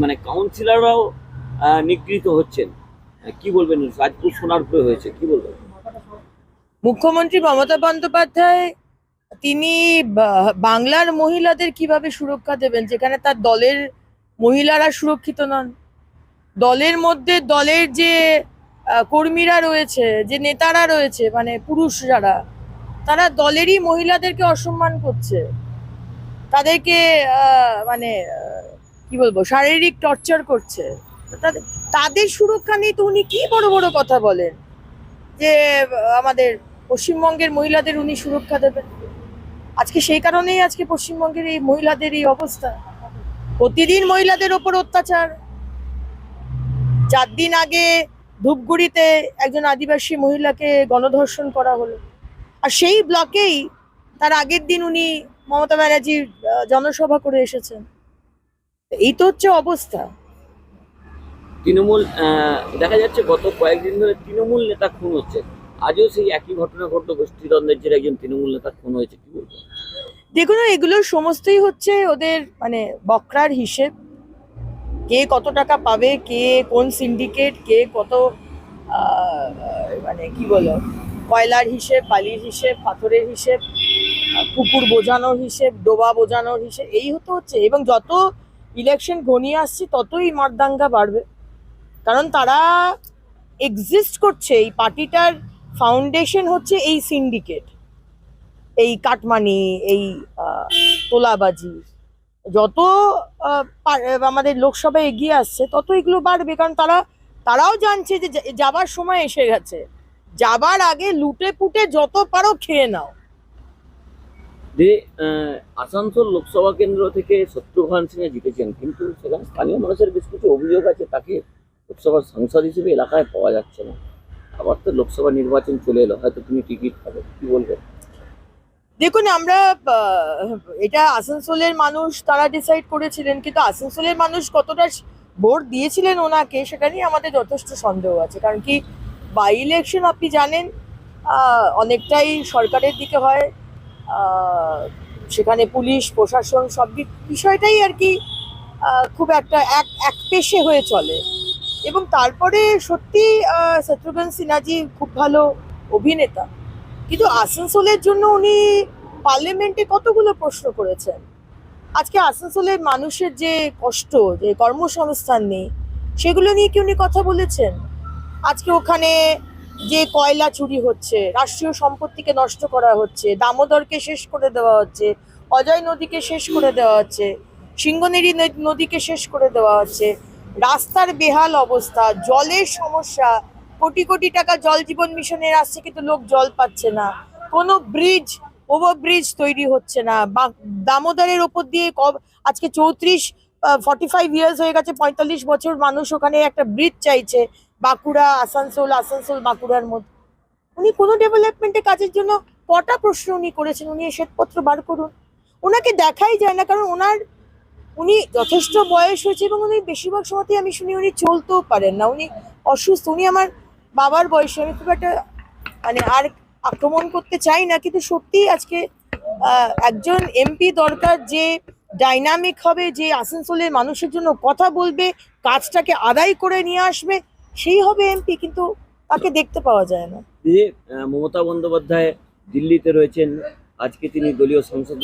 মানে কাউন্সিলররাও নিগৃহীত হচ্ছেন। কি বলবেন রাজপুর সোনারপুরে হয়েছে, কি বলবেন? মুখ্যমন্ত্রী মমতা বন্দ্যোপাধ্যায়, তিনি বাংলার মহিলাদের কীভাবে সুরক্ষা দেবেন? যেখানে তার দলের মহিলারা সুরক্ষিত নন। দলের মধ্যে দলের যে কর্মীরা রয়েছে, যে নেতারা রয়েছে মানে পুরুষ যারা, তারা দলেরই মহিলাদেরকে অসম্মান করছে। তাদেরকে মানে কি বলব, শারীরিক টর্চার করছে। তাদের তাদের সুরক্ষা নিয়ে তো উনি কি বড় বড় কথা বলেন? যে, আমাদের পশ্চিমবঙ্গের মহিলাদের উনি সুরক্ষা দেবেন। আজকে সেই কারণেই আজকে পশ্চিমবঙ্গের এই মহিলাদের এই অবস্থা। প্রতিদিন মহিলাদের ওপর অত্যাচার। চার দিন আগে ধূপগুড়িতে একজন আদিবাসী মহিলাকে গণধর্ষণ করা হলো। আর সেই ব্লকেই তার আগের দিন উনি মমতা ব্যানার্জির জনসভা করে এসেছেন। এই তো হচ্ছে অবস্থা। তৃণমূল দেখা যাচ্ছে গত কয়েকদিন ধরে তৃণমূল নেতা খুন হচ্ছে। আজও সেই একই ঘটনা ঘটলো গোষ্ঠীদ্বন্দ্বের যে একজন তৃণমূল নেতা খুন হয়েছে কি বলব? দেখুন এগুলো সমস্তই হচ্ছে ওদের মানে বকরার হিসেব। কে কত টাকা পাবে কে কোন সিন্ডিকেট কে কত মানে কি বলো কয়লার হিসেব বালির হিসেব পাথরের হিসেব পুকুর বোঝানোর হিসেব ডোবা বোঝানোর হিসেব এই হতে হচ্ছে। এবং যত ইলেকশন ঘনিয়ে আসছে, ততই মারদাঙ্গা বাড়বে। কারণ তারা এক্সিস্ট করছে, এই পার্টিটার ফাউন্ডেশন হচ্ছে এই সিন্ডিকেট এই কাটমানি, এই তোলাবাজি। যত আমাদের লোকসভায় এগিয়ে আসছে, তত এগুলো বাড়বে। কারণ তারা, তারাও জানছে যে যাবার সময় এসে গেছে। যাবার আগে লুটে পুটে যত পারো খেয়ে নাও। যে আসানসোল লোকসভা কেন্দ্র থেকে শত্রুঘ্ন সিংহে জিতেছেন, কিন্তু সেখানে স্থানীয় মানুষের বেশ কিছু অভিযোগ আছে, তাকে লোকসভার সাংসদ হিসেবে এলাকায় পাওয়া যাচ্ছে না। আবার তো লোকসভা নির্বাচন চলে এলো, হয়তো তুমি টিকিট পাবে, কি বলবেন দেখুন, আমরা এটা আসানসোলের মানুষ তারা ডিসাইড করেছিলেন, কিন্তু আসানসোলের মানুষ কতটা ভোট দিয়েছিলেন ওনাকে, সেটা নিয়ে আমাদের যথেষ্ট সন্দেহ আছে। কারণ কি বাই ইলেকশন আপনি জানেন অনেকটাই সরকারের দিকে হয় সেখানে পুলিশ, প্রশাসন, সব বিষয়টাই আর কি খুব একটা এক এক পেশে হয়ে চলে। এবং তারপরে সত্যি শত্রুঘ্ন সিনহাজি খুব ভালো অভিনেতা। কিন্তু আসানসোলের জন্য উনি পার্লামেন্টে কতগুলো প্রশ্ন করেছেন? আজকে আসানসোলের মানুষের যে কষ্ট, যে কর্মসংস্থান নেই, সেগুলো নিয়ে কি উনি কথা বলেছেন? আজকে ওখানে যে কয়লা চুরি হচ্ছে, রাষ্ট্রীয় সম্পত্তিকে নষ্ট করা হচ্ছে, দামোদরকে শেষ করে দেওয়া হচ্ছে, অজয় নদীকে শেষ করে দেওয়া হচ্ছে, সিংহনেরি নদ- নদীকে শেষ করে দেওয়া হচ্ছে, রাস্তার বেহাল অবস্থা, জলের সমস্যা, কোটি কোটি টাকা জল জীবন মিশনের আসছে কিন্তু লোক জল পাচ্ছে না, কোনো ব্রিজ ওভার ব্রিজ তৈরি হচ্ছে না দামোদরের ওপর দিয়ে কব- আজকে চৌত্রিশ ফর্টি ফাইভ ইয়ার্স হয়ে গেছে, পঁয়তাল্লিশ বছর মানুষ ওখানে একটা ব্রিজ চাইছে বাঁকুড়া, আসানসোল আসানসোল, বাঁকুড়ার মধ্যে। উনি কোনো ডেভেলপমেন্টে কাজের জন্য কটা প্রশ্ন উনি করেছেন? উনি শ্বেতপত্র বার করুন। ওনাকে দেখাই যায় না, কারণ ওনার, উনি যথেষ্ট বয়স হয়েছে এবং উনি বেশিরভাগ সময়তেই আমি শুনি উনি চলতেও পারেন না। উনি অসুস্থ, উনি আমার বাবার বয়সে। আমি খুব একটা মানে আর আক্রমণ করতে চাই না, কিন্তু সত্যি আজকে একজন এমপি দরকার যে ডাইনামিক হবে, যে আসানসোলের মানুষের জন্য কথা বলবে, কাজটাকে আদায় করে নিয়ে আসবে। সেই হবে এমপি, কিন্তু তাকে দেখতে পাওয়া যায় না। যে মমতা বন্দ্যোপাধ্যায় দিল্লিতে রয়েছেন। আজকে তিনি দলীয় সংসদ